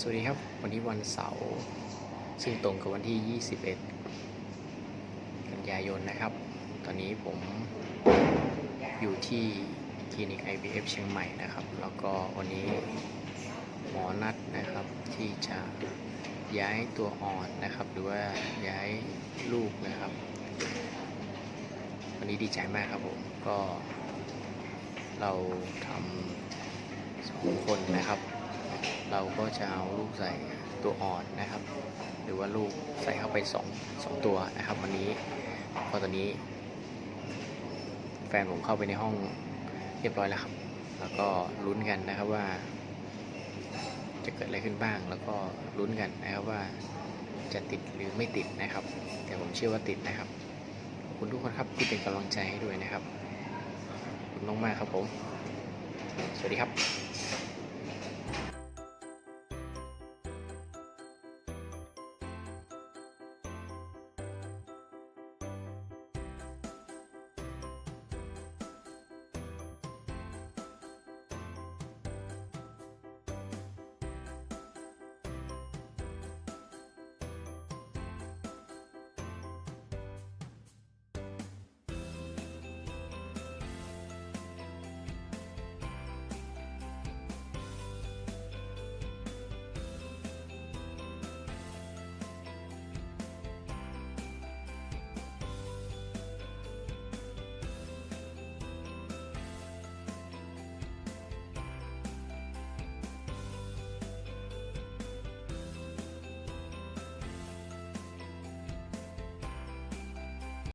สวัสดีครับ วันนี้วันเสาร์ซึ่งตรงกับวันที่ 21 กันยายนนะครับ ตอนนี้ผมอยู่ที่คลินิก IVF เชียงใหม่นะครับ แล้วก็วันนี้หมอนัดนะครับที่จะย้ายตัวอ่อนนะครับ หรือว่าย้ายลูกนะครับ วันนี้ดีใจมากครับผมก็เราทำสองคนนะครับ เราก็จะเอาลูกใส่ตัวอ่อนนะครับ หรือว่าลูกใส่เข้าไปสองสองตัวนะครับ วันนี้ก็ตอนนี้ แฟนผมเข้าไปในห้องเรียบร้อยแล้วครับ แล้วก็ลุ้นกันนะครับว่า จะเกิดอะไรขึ้นบ้าง แล้วก็ลุ้นกันนะครับว่าจะติดหรือไม่ติดนะครับ แต่ผมเชื่อว่าติดนะครับขอบคุณทุกคนครับที่เป็นกำลังใจให้ด้วยนะครับขอบคุณมากๆครับผม สวัสดีครับ